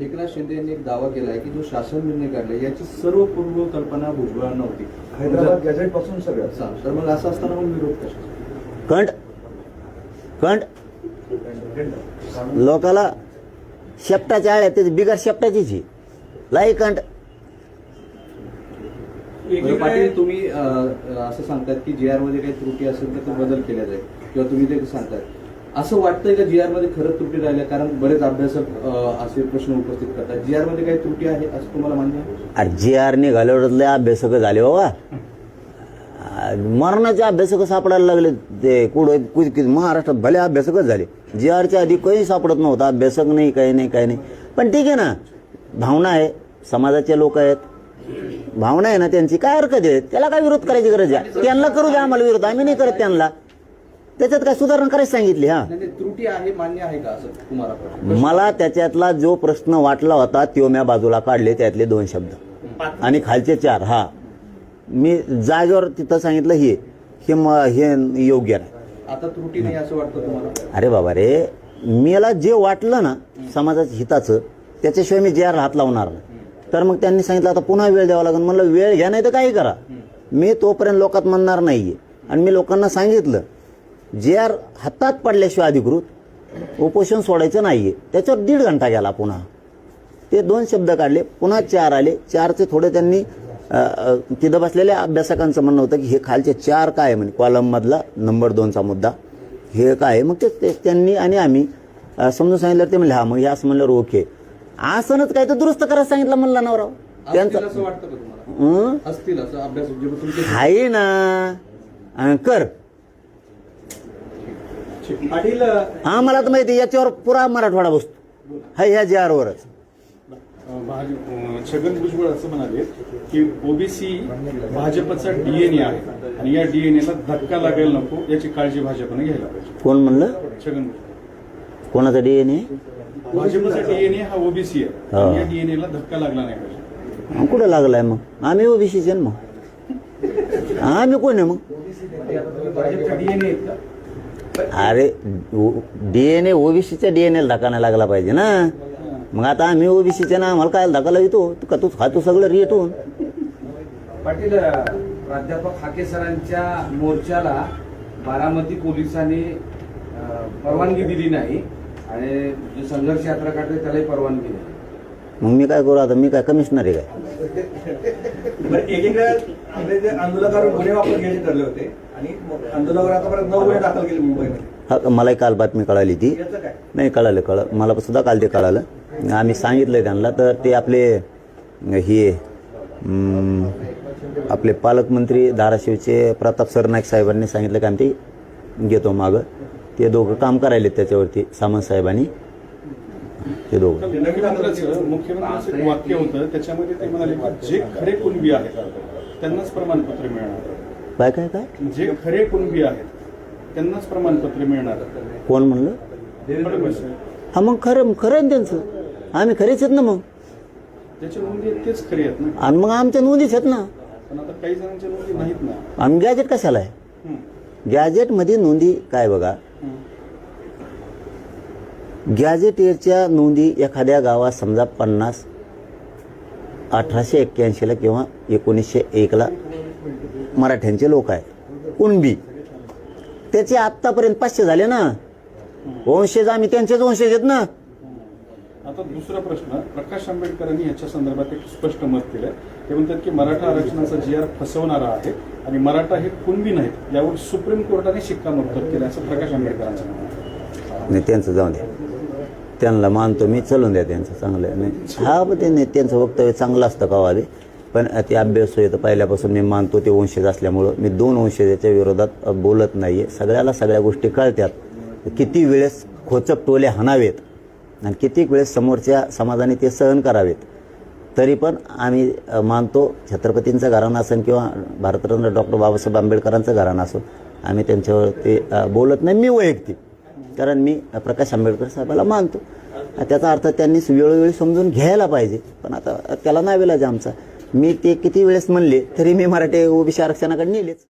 एकनाथ शिंदे यांनी एक दावा केला आहे की जो शासन निर्णय काढला याची सर्व पूर्व कल्पना भुजबळांना होती. हैदराबाद गॅजेटपासून सगळं तर मग असं असताना मग विरोध कशा कंट कंट लोकाला शेपटाच्या आळ्या ते बिगर शेपटाचीच आहे. लाई कंट बरं, पाटील तुम्ही असं सांगतात की जी आरमध्ये काही त्रुटी असेल तर ते बदल केल्या जाईल. किंवा तुम्ही ते सांगतात. असं वाटतंय का जी आरमध्ये खरंच त्रुटी राहिल्या? कारण बरेच अभ्यासक असे प्रश्न उपस्थित करतात. जी आरमध्ये काही त्रुटी आहे असं तुम्हाला मान्य आहे? अरे जी आर निघाल्यावर अभ्यासक झाले बाबा. मरणाचे अभ्यासक सापडायला लागले ते कुठं? महाराष्ट्रात भले अभ्यासकच झाले. जी आरच्या आधी काही सापडत नव्हता. अभ्यासक नाही काही नाही काही नाही. पण ठीक आहे ना. भावना आहे. समाजाचे लोक आहेत. भावना आहे ना त्यांची. काय हरकत आहे? त्याला काय विरोध करायची गरज आहे? त्यांना करू द्या आम्हाला विरोध. आम्ही नाही करत त्यांना. त्याच्यात काय सुधारणा करायची सांगितली हा. नाही, त्रुटी आहे मान्य आहे का असं? मला त्याच्यातला जो प्रश्न वाटला होता तो म्या बाजूला काढले त्यातले दोन शब्द. आणि खालचे चार हा. मी जागेवर तिथं सांगितलं हे हे म- हे योग्य नाही. आता त्रुटी नाही असं वाटतं तुम्हाला? अरे बाबा रे मला जे वाटलं ना समाजाच्या हिताचं त्याच्याशिवाय मी जे आर हात लावणार नाही. तर मग त्यांनी सांगितलं आता पुन्हा वेळ द्यावा लागेल. म्हणलं वेळ घ्या नाही तर काही करा. मी तोपर्यंत लोकात म्हणणार नाहीये. आणि मी लोकांना सांगितलं जे आर हातात पडल्याशिवाय अधिकृत उपोषण सोडायचं नाहीये. त्याच्यावर दीड घंटा गेला पुन्हा. ते दोन शब्द काढले पुन्हा चार आले. चारचे थोडे त्यांनी तिथं बसलेल्या अभ्यासकांचं म्हणणं होतं की हे खालचे चार काय आहे? म्हणे कॉलम मधला नंबर दोनचा मुद्दा. हे काय आहे? मग ते त्यांनी आणि आम्ही समजून सांगितलं ते म्हणले हा मग हे असं म्हणल्यावर ओके. असंच काय तर दुरुस्त करायला सांगितलं म्हणलं नवराव. त्यांचं असं वाटतं का तुम्हाला? हं? असतील असं अभ्यास जे तुमचे आहे ना. कर. पाटील हा मला तर माहिती आहे, याच्यावर पुरा मराठवाडा बसतो. हा ह्या जे आरवरच. छगन भुजबळ असं म्हणाले की ओबीसी भाजपचा डीएनए आहे आणि या डीएनए ला धक्का लागायला नको याची काळजी भाजपने घ्यायला पाहिजे. कोण म्हणलं? छगन भुजबळ. कोणाचा डीएनए भाजपचा डीएनए हा ओबीसी आहे. आणि या डीएनए ला धक्का लागला नाही पाहिजे. कुठं लागलाय मग? आम्ही ओबीसीचे मग. आम्ही कोण आहे मग? अरे डीएनए ओबीसीच्या डीएनए धक्का नाही लागला पाहिजे ना. मग आता आम्ही ओबीसीचे ना आम्हाला काय धक्का लागतो? तू का तू खातो सगळं रेटून पाटील प्राध्यापक हाके सरांच्या मोर्चाला बारामती पोलिसांनी परवानगी दिली नाही आणि जे संघर्ष यात्रा काढते त्यालाही परवानगी नाही. मग मी काय करू आता? मी काय कमिशनर आहे काय? एकीकडे आपले जे आंदोलकांवर गुन्हे वापर घ्यायचे ठरले होते आणि मग आंदोलकावर आतापर्यंत नऊ गुन्हे दाखल केले मुंबईमध्ये. हा मलाही काल बातमी कळाली ती. याचं काय? नाही कळालं कळ मला सुद्धा काल ते कळालं. आम्ही सांगितलंय त्यांना तर ते आपले हे आपले पालकमंत्री धाराशिवचे प्रताप सरनाईक साहेबांनी सांगितलं की आम्ही ते घेतो मागं. ते दोघं काम करायले त्याच्यावरती सामंत साहेबांनी ते दोघं. मुख्यमंत्र्यांचं मुख्यमंत्र्यांचं एक वाक्य होतं त्याच्यामध्ये ते म्हणाले की जे खरे कुणबी आहेत त्यांनाच प्रमाणपत्र मिळणार. काय काय काय? जे खरे कुणबी आहेत त्यांनाच प्रमाणपत्र मिळणार. कोण म्हणलं? फडणवीस. हा मग खरं खरं आहे ना त्यांचं? आम्ही खरेच आहेत ना मग? ज्याच्या नोंदी तेच खरे आहेत ना? आणि मग आमच्या नोंदीच आहेत ना? पण आता काही जणांच्या नोंदी नाहीत ना. आम्ही गॅजेट कशाला आहे? हं. गॅजेटमध्ये नोंदी काय बघा? हं. गॅजेटेरच्या नोंदी एखाद्या गावात समजा पन्नास अठराशे एक्क्याऐंशीला किंवा एकोणीसशे एकला मराठ्यांचे लोक आहे. कुणबी त्याचे आत्तापर्यंत पाचशे झाले ना. वंशज आम्ही त्यांचेच वंशज आहेत ना. आता दुसरा प्रश्न प्रकाश आंबेडकरांनी याच्या संदर्भात एक स्पष्ट मत दिलंय ते म्हणतात की मराठा आरक्षणाचा जी आर फसवणारा आहे आणि मराठा हे कुणबी नाहीत यावर सुप्रीम कोर्टाने शिक्कामोर्तब केलं असं प्रकाश आंबेडकरांचं म्हणणं. नाही त्यांचं जाऊ द्या. त्यांना मानतो मी चलून द्या त्यांचं चांगलं. नाही हा पण त्यांचं वक्तव्य चांगलं असतं का वादे पण ते अभ्यास येतं पहिल्यापासून मी मानतो ते वंशज असल्यामुळं. मी दोन वंशजाच्या विरोधात बोलत नाही आहे सगळ्याला सगळ्या गोष्टी कळतात किती वेळेस खोचक टोले हाणावेत आणि कित्येक वेळेस समोरच्या समाजाने ते सहन करावेत. तरी पण आम्ही मानतो छत्रपतींचं घराणं असेल किंवा भारतरत्न डॉक्टर बाबासाहेब आंबेडकरांचं घराणं असो आम्ही त्यांच्यावर ते बोलत नाही. मी वैयक्तिक. कारण मी प्रकाश आंबेडकर साहेबाला मानतो. त्याचा अर्थ त्यांनी वेळोवेळी समजून घ्यायला पाहिजे. पण आता त्याला नावेलाच आमचा. मी ते किती वेळेस म्हणले तरी मी मराठी ओबीसी आरक्षणाकडे नेलेच.